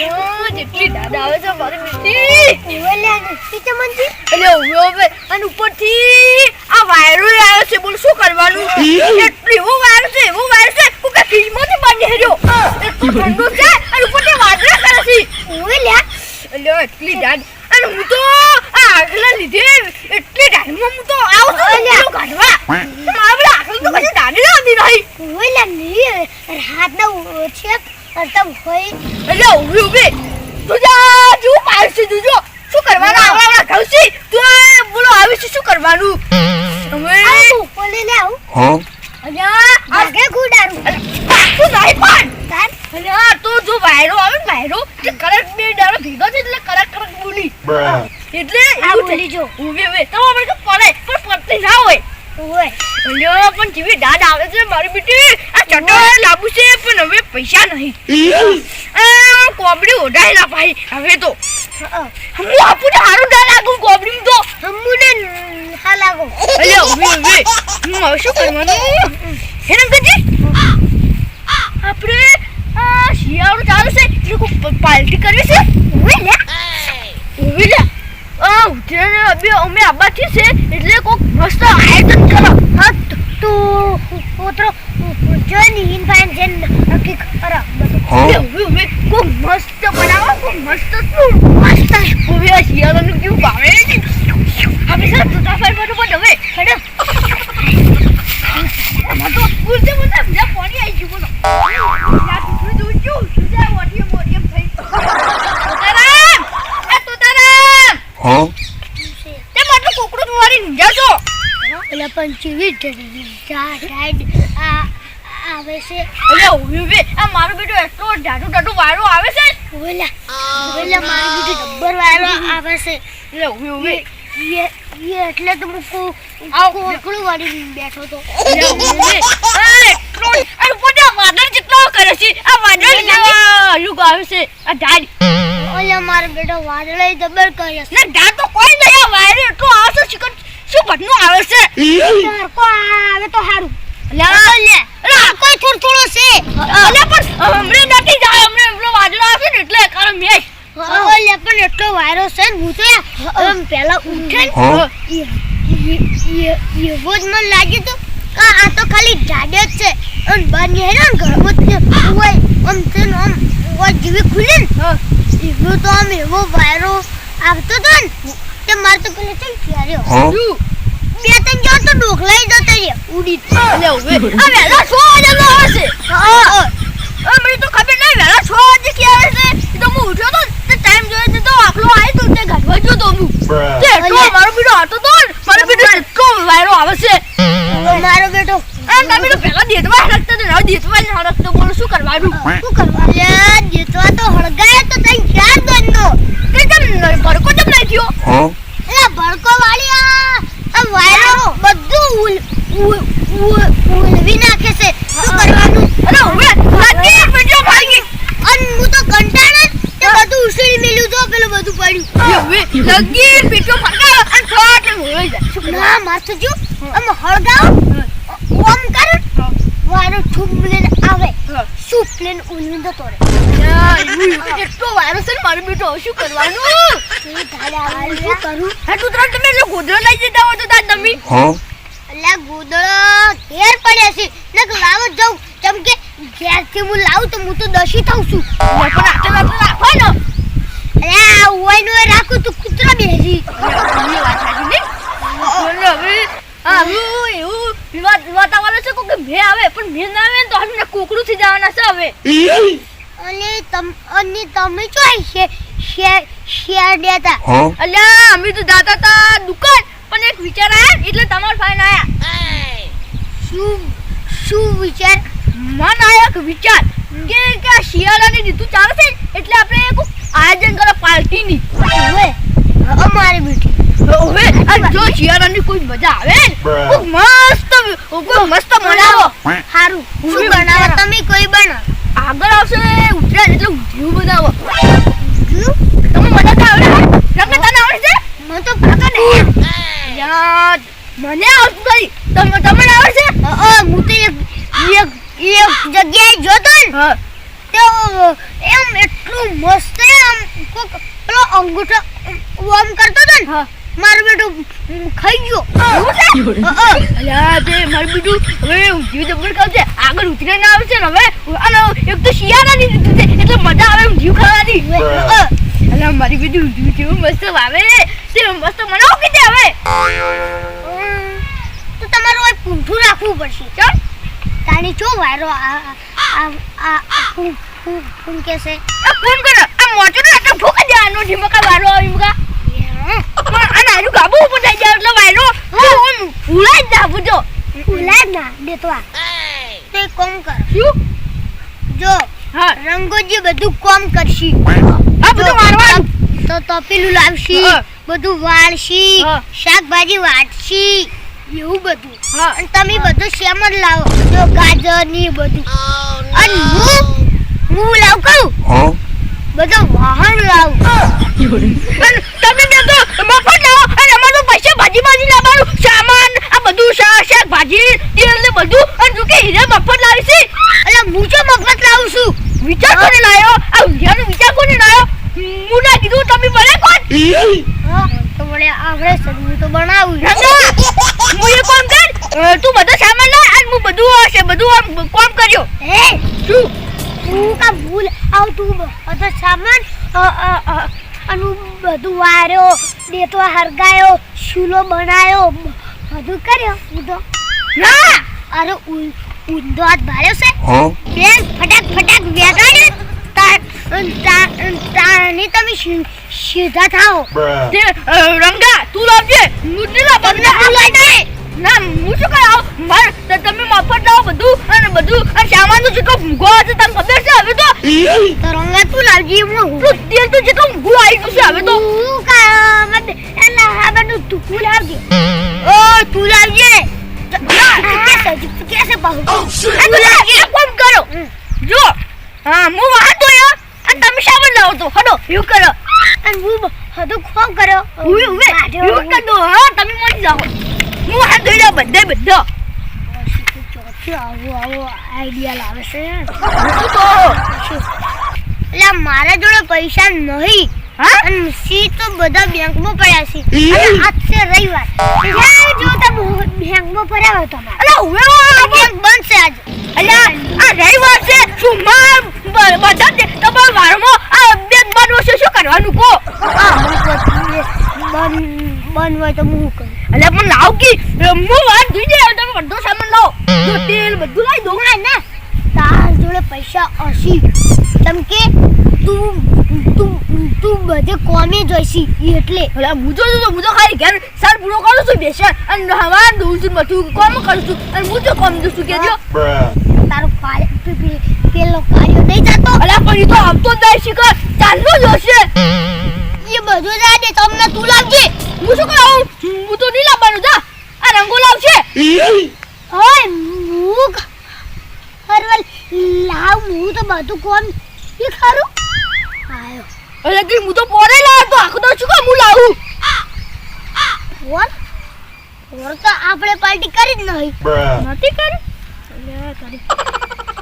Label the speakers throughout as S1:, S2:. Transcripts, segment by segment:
S1: જેટલી દાદા આવે છે મારી બેટી
S2: ઓલે નક્કી તો
S1: એટલે ઊભો હવે અને ઉપરથી આ વાયરો આવ્યો છે બોલ શું કરવાનું? એટલી એવો વાયરો છે એવો વાયરો છે. હું કે ફ્રીજમાંથી બહાર નીકળ્યો એટલો ઠંડો છે અને ઉપરથી વાદળા કરે છે.
S2: ઓલે
S1: એટલે એટલી દાદ અને હું તો આ આગલા લીધે એટલી દાદમાં હું તો આવું છું પેલો કાઢવા મારા આગળ તો કશું દાદી ના હતી નહીં
S2: ઓલે ની હાથના છે કરતા હોય
S1: એટલે ઊભી ઊભી તું જા જો પાડશે તું જો શું કરવાનું આવડા આવડા ઘઉં છે તું આ બોલો આવી કરવાનું હવે
S2: આ લે આવ.
S3: Huh?
S1: અલ્યા
S2: આગે ગુડારું.
S1: પાછું નહીં પણ.
S2: તાર?
S1: અલ્યા તો જો વાયરો આવે ને વાયરો તે કરક બે ડાળો ભેગો છે એટલે કરક કરક બોલી. એટલે
S2: આ બોલી જો.
S1: ઉવે ઊભી તો આપણે કે પડે પણ પડતી ના હોય.
S2: ઓય
S1: અલ્યા પણ જેવી દાદ આવે છે મારી બેટી આ ચટો લાંબુ છે પણ હવે પૈસા નહીં. આ કોબડી ઓઢાઈ ના ભાઈ. હવે તો હું આપું તો હારું ના લાગુ કોબડી તો.
S2: હમુને હા લાગો.
S1: અલ્યા ઊભી ઊભી. હું હવે શું કરવાનું? હે રંગજી આપણે આ શિયાળો ચાલે છે એટલે કોઈ પાર્ટી કરવી છે?
S2: ઓય લે.
S1: ઊભી લે. આ ઉતરાયણ અબે અમે આબાથી છે એટલે કોક મસ્ત આયોજન કરો.
S2: હા તો પોત્રો જો ની ઇન ફાઈન જેન નક્કી કરા બધું?
S1: ઊભી ઊભી ઊભી કોક મસ્ત બનાવો કોક મસ્ત તું મસ્ત ઊભી આ શિયાળાનું કેવું ભાવે છે? આપણે સર તુતા ફાઈ ફટોફટ હવે હેડો. આમાં તો પૂરતે બોલતા બીજા પાણી આવી ગયું બોલો. યા તું જોઉં છું સુજા મોટી મોટી થઈ તુતારામ! એ તુતારામ!
S3: Huh?
S1: તે માટલું કોકડું તમારી નીજા છો?
S2: એટલે પણ ચીવી જા ડાડ આ આવે છે.
S1: અરે ઊભી ઊભી આ મારો બેટો એટલો ડાટુ ડાટુ વારો આવે છે?
S2: ઓલા ઓલા મારી બીજી ડબ્બર વાળો આવે છે.
S1: એટલે ઊભી ઊભી
S2: એ એ એટલે તો હું કો. કોકડું વાળી બેઠો તો.
S1: એટલે ઊભી ઊભી આ એટલો અને પોતે આ વાદળ જેટલો કરે છે? આ વાદળ જેવા લુક આવે છે. આ ઢાળ
S2: ઓલા મારો બેટો વાદળાઈ દબર કરે છે.
S1: ના ઢાળ તો કોઈ નહીં આ વાયરો એટલો આવે છે શું ભટનું આવે છે?
S2: તડકો આવે તો સારું
S1: લે. લે
S2: કોઈ થોડું થોડું છે.
S1: અલે પણ હમણે નથી જાય હમણે એટલો વાદળ આવે ને એટલે કારણ મેં
S2: ઓલે પણ એટલો વાયરો છે ને હું તો આમ પહેલા ઉઠે ને
S3: Huh?
S2: એ- એ- એ- એવો જ મને લાગ્યું તું કે આ તો ખાલી જાડે જ છે. અને બહાર નીકળ્યો ને ઘરમાં હોય આમ છે ને આમ હોય જેવી ખુલે ને એવો તો આમ એવો વાયરો આવતો તો ને તે મારે તો પેલે છે ને ફેર્યો? બે ત્રણ જો તો ડોકલાઈ જતો રે ઉડી.
S1: એટલે આ વહેલા છ વાગ્યાનો આવે છે મને તો ખબર નહીં વહેલા એ તો હું ઉઠ્યો તો તે ટાઈમ જોયો તો આખલો આવી તો તે ઘરમાં ગયો તો હું. તે એટલો મારો બીડો હતો તો ને, મારો બીડો એટલો વાયરો આવે છે.
S2: મારો બેટો.
S1: એમ તમે તો પહેલા દેતવા હડકતો તો ના દેતવા જ હડકતો બોલો શું કરવાનું?
S2: શું કરવા લે જીતવા તો હળગાય તો તઈ ચાર દંડો
S1: તે કેમ ભડકો કેમ નહીં થયો
S3: Huh?
S2: એટલે ભડકો વાળી આ આ વાયરો બધું ઉલ ઉલ ઉલ ઉલવી નાખે છે શું કરવાનું
S1: અરે હવે લાગી વિડિયો ભાગી
S2: અન હું તો કંટાળે જ તે બધું ઉછળી મેલ્યું તો પેલું બધું
S1: લગી પીઠો ફરકા અને ફાટ. ભૂલી જાય
S2: ના માર. જો આમ હળગાવ. ઓમ કર. વારો ઠુમ લઈને આવે શું પ્લેન ઉલવી
S1: તોરે એટલો વાયરો છે ને મારો બેટો શું કરવાનું?
S2: શું કરું?
S1: હે તું ત્રણ તમે એટલે ગોદડો લઈ જતા હોય તો તાર તમે.
S3: એટલે
S2: અલ્યા ગોદડો ઘેર પડ્યા છે. ને લાવો જાઉં. કેમ કે ઘેરથી હું લાવું તો હું તો દશી થઉં છું.
S1: પણ આટલે આટલે ને
S2: નો રાખું તું કૂતરા બેસી
S1: બોલો હવે એવું વિવાદ વાતાવરણ કોઈ ભે આવે પણ ના કોકડું થઈ જવાના
S2: તમ છે શેર શેર દેતા?
S1: અલ્યા અમે તો જાતા હતા દુકાન પણ એક વિચાર આયા એટલે તમારો ફાઈન આયા
S2: શું શું વિચાર
S1: મન આયા વિચાર કે કે શિયાળાની ઋતુ ચાલે એટલે આપણે એક આયોજન કરો પાર્ટીની
S2: હવે અમારી બેટી.
S1: હવે આ જો શિયાળાની કોઈ મજા આવે ખૂબ મસ્ત કોઈ મસ્ત બનાવો.
S2: હારું શું બનાવો? તમે કોઈ બનાવો?
S1: આગળ આવશે ઉતરાયણ એટલે ઊંધિયું બનાવો? તમે મને આવડે તમને તને આવડે છે?
S2: મને તો ભાગો ને.
S1: યાર મને આવડતું નહીં તમે તમને આવડે છે?
S2: અ, અ, હું તો એક એક એક જગ્યાએ જોતો ને. તે એમ એટલું મસ્ત એમ કોક પેલો અંગૂઠો ઓમ કરતો હતો ને
S1: હા.
S2: મારું બેટું ખાઈ ગયો.
S1: અલ્યા, તે મારું બીજું હવે ઊંધિયું જબર ખાવ છે આગળ ઉતરે ના આવશે ને હવે અને એક તો શિયાળાની ઋતુ છે એટલે મજા આવે ઊંધિયું ખાવાની. અલ્યા મારી બીજું ઊંધિયું જેવું મસ્ત આવે તે મસ્ત બનાવો કે તે હવે?
S2: તો તમારું આ પૂંઠું રાખવું પડશે.
S1: ચાલ
S2: તાણી ચો વાયરો આ આ આ આ
S1: મોટો ને છે મકા વારો આવી મકા પણ આ નાનું ગાબુ ઉપર થઈ જાય એટલે વાયરો જ જો.
S2: ના તો એક કોમ કર.
S1: શું?
S2: જો
S1: હા.
S2: રંગોજી બધું કોમ કરશી.
S1: આ બધું મારવાનું
S2: તો તપેલું લાવશી બધું વાળશી શાકભાજી વાટશી એવું બધું.
S1: હા.
S2: અને તમે બધું શેમ જ લાવો. જો ગાજરની બધું. અને હું હું લાવ કહું? બધા વાહન લાવ.
S1: અને તમે બે તો મફત લાવો અને અમારું પૈસા ભાજી ભાજી લાવવાનું. સામાન આ બધું શાક શાકભાજી તેલ ને બધું. અને તું કે હીરા મફત લાવી છે
S2: એટલે હું જો મફત લાવું છું?
S1: વિચાર કોને લાયો આ ઊંધિયાનો વિચાર કોને લાયો હું ના કીધું તમે ભલે કોણ.
S2: હા, તો વળે આપણે સદવું તો બનાવું
S1: હું એ કોમ કર? તું બધો સામાન લાવ અને હું બધું હશે બધું આમ કોમ કર્યો.
S2: હે?
S1: શું?
S2: હું કા ભૂલ આવતું બધો સામાન અને બધું વાર્યો દેતો હરગાયો શૂલો બનાવ્યો બધું કર્યો ઊંધો
S1: ના
S2: અરે ઊંધો હાથ ભાર્યો છે. બેન ફટાક ફટાક વેગાડ્યો તા તા તાની તમે સીધા થાઓ.
S1: તે રંગા તું લાવજે. હું લાવ
S2: તમને લઈ દે
S1: ના હું શું કરાવ? માર તમે મફત લાવો બધું અને બધું આ સામાનનો જેટલો ભૂગો તમને હવે તો
S2: તો તું લાવજી હું
S1: તેલ તો જેટલો ભૂગો આવી ગયું છે હવે તો.
S2: હું કા મત એના હાબનું તું લાવજે.
S1: ઓ તું લાવજે.
S2: કેસે કેસે
S1: બહુ તો લાવ, એક કામ કરો. જો હા હું વાહન ધોયો અને તમે સામાન લાવો તો હડો યુ કરો.
S2: અને હું હદો ખો કર્યો
S1: હું ઉવે યુ કરો હા તમે મળી જાઓ. હું વાહન ધોઈ જાઉં બધે બધો
S2: મારા જોડે પૈસા નહીં અને તો બધા બેંકમાં પડ્યા છે અને આજ રવિવાર જ્યાં જો તમે બેંકમાં પડ્યા હોય તમારે
S1: અલા
S2: બંધ
S1: અલ્યા આ રવિવાર છે બધા આ બેંક બનવો છે શું કરવાનું કો
S2: આ બંધ બંધ તો હું કરું
S1: અલ્યા પણ લાવ કી હું વાત જોઈ જાય તમે બધો સામાન લાવો જો તેલ બધું લાવી દો
S2: ના ના તાર જોડે પૈસા હશી કેમ કે તું તું તું બધે કોમે જોઈશી એટલે.
S1: ભલા હું તો હું તો ખાલી ઘેર સાર પૂરો કરું છું બેસે અને હવા દઉં છું બધું કોમ કરું છું અને હું તો કોમ દઉં છું કેજો
S2: તારો કાળ પે- પે- પેલો કાર્યો નહીં જતો?
S1: અલ્યા પણ તો આવતો જ નહીં શીખર ચાલતો જ હશે.
S2: એ બધું જા દે તમને તું લાવજે.
S1: હું શું કરાવું હું તો નહીં લાવવાનું જા. આ રંગો લાવશે
S2: હોય હું હરવલ લાવ હું તો બધું કોમ. એ ખરું?
S1: અલ્યા કે હું તો પોરે લાવ તો આખો તો છું કામ હું લાવું?
S2: કોણ ઓર તો આપણે પાર્ટી કરી જ નહીં.
S1: નથી કરી? અલ્યા કરી.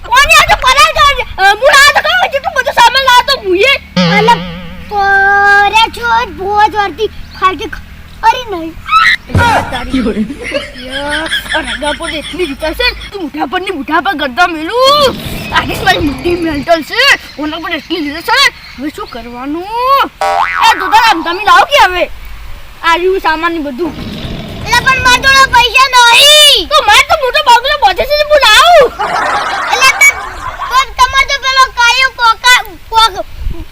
S1: કોની આ તો પરાર કર હું આ તો કહું છું તું બધું સામાન લાવ તો ભૂયે.
S2: અલે પરે છો ભોજ વરતી ફાટી કરી નહીં.
S1: સામાન બધું
S2: પણ મારા પૈસા નહીં.
S1: તો મારે તો મોટો બાગલો બધે છે ને હું લાવું
S2: એટલે તો તો તમાર તો પેલો કાયો પોકા પોક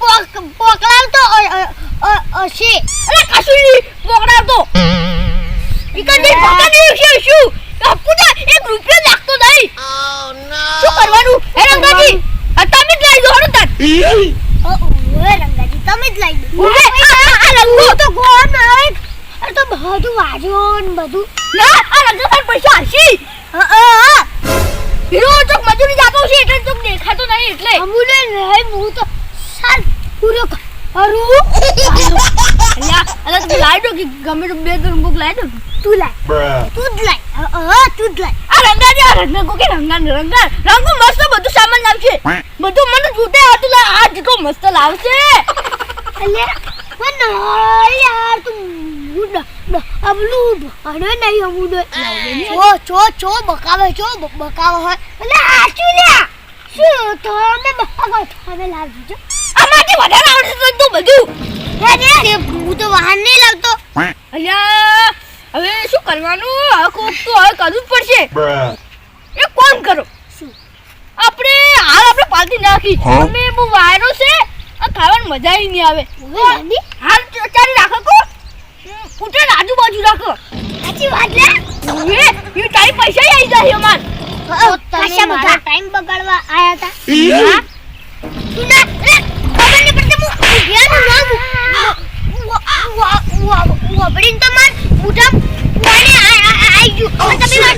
S2: પોક પોકલાવતો અ- અ- અ- હશે
S1: અરે કશું નહીં પકડાવતો ઈકન નહીં પકડી શું શું પૂજા એક રૂપિયો લાગતો નહીં શું કરવાનું હે રંગાજી આ તમે જ લઈ દો હરો તાર
S2: ઓ ઓય રંગાજી તમે જ લઈ દો
S1: ઉભે આ આ- આ રંગો
S2: તો કોણ નહીં અરે તો બધું વાજો ને બધું.
S1: ના આ પર પૈસા હશી
S2: હા.
S1: હીરો ચોક મજૂરી જાતો છે એટલે ચોક દેખાતો નહીં એટલે.
S2: અમુલે નહીં હું તો સાલ પૂરો અરુ
S1: અલ્યા અલ્યા તું લાઈ દો કે ગમે તો બે ત્રણ બુક લાઈ દો.
S2: તું લાય. તું જ લાય. અ- હા તું જ લાય.
S1: આ રંગા જે આ રંગા કોકે રંગા રંગા રંગો મસ્ત બધું સામાન લાવશે. બધું મને જૂતે તું લા આ જીકો મસ્ત લાવશે.
S2: અલે પણ ના યાર તું મુડ અબલું અરે નહીં અમુડ છો ચો છો બકાવે છો બ- બકાવે હોય અલે આચું લે શું તો અમે બકાવો તમે લાવજો જો
S1: આમાંથી વધારે આવડે તો તું બધું
S2: હે ને હું તો વાહન નહીં લાવતો
S1: અલ્યા હવે શું કરવાનું? હવે કોક તો હવે કરવું જ પડશે.
S3: એ
S1: એક કોમ કરો.
S2: શું?
S1: આપણે હાલ આપણે પાલતી નાખી? અમે બહુ વાયરો છે. આ ખાવાની મજા ય નહીં આવે. હાલ ચ- ચાલી રાખો કો ફૂટે આજુબાજુ રાખો.
S2: સાચી વાત લે?
S1: હવે એ તારી પૈસા આવી જાય અમાર.
S2: તમે મારા ટાઈમ બગાડવા આયા હતા? તું ના લે ખબર નહીં પડતી હું વબડીન તો માર વાને આઈ ગયું. તમે માર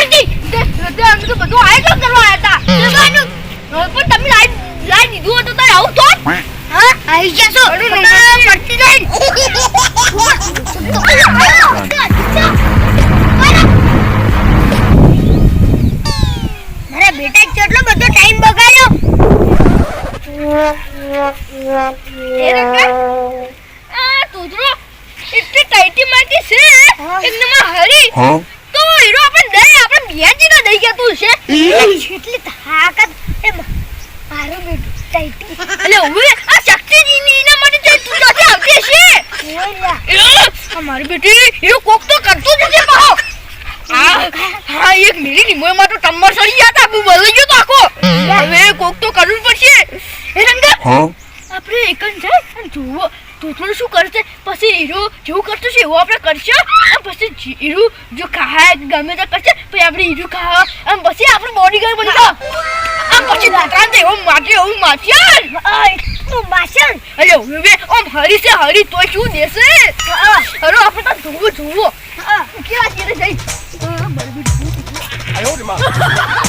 S2: બધી
S1: તે તે અમે તો બધું આયોજન કરવા આવ્યા હતા પણ તમે લાઈ લાઈ દીધું હતું તારે આવું તો?
S2: હા આઈ જશો. પડતી મારા બેટા કેટલો બધો ટાઈમ બગાડ્યો
S1: તોતરો એટલી ટાઈટી માટી છે. એકદમ હરી? તો હીરો આપણે દઈ આપણે બિયાજી ના દઈ ગયા તું છે
S2: એટલી તાકાત એ મારું બેટું ટાઈટી
S1: એટલે હવે આ શક્તિજી ની એના માટે જઈ તું સાથે આવતી હશે
S2: ઓલા
S1: એ, મારી બેટી એ કોક તો કરતો જ પાહો હા એક મિલી ની માં તો ટમ્બર સડી ગયા તા હું બળી ગયો તો આખો. હવે કોક તો કરવું પડશે. એ રંગા આપણે એકન અને જુઓ તોતરો શું કરશે? પછી હીરો જેવું કરતો છે એવું આપણે કરશે. પછી હીરો જો ખાય ગમે તે કરશે પછી આપણે હીરો ખાવા. અને પછી આપણે બોડીગાર્ડ બની જાવ આમ પછી તો એવું માટી એવું મોટું
S2: ભાષણ
S1: અરે હવે ઓમ હરી છે હરી તો શું દેશે અરે આપણે તો જોવો જોવો કેવા ધીરે જઈ
S3: અરે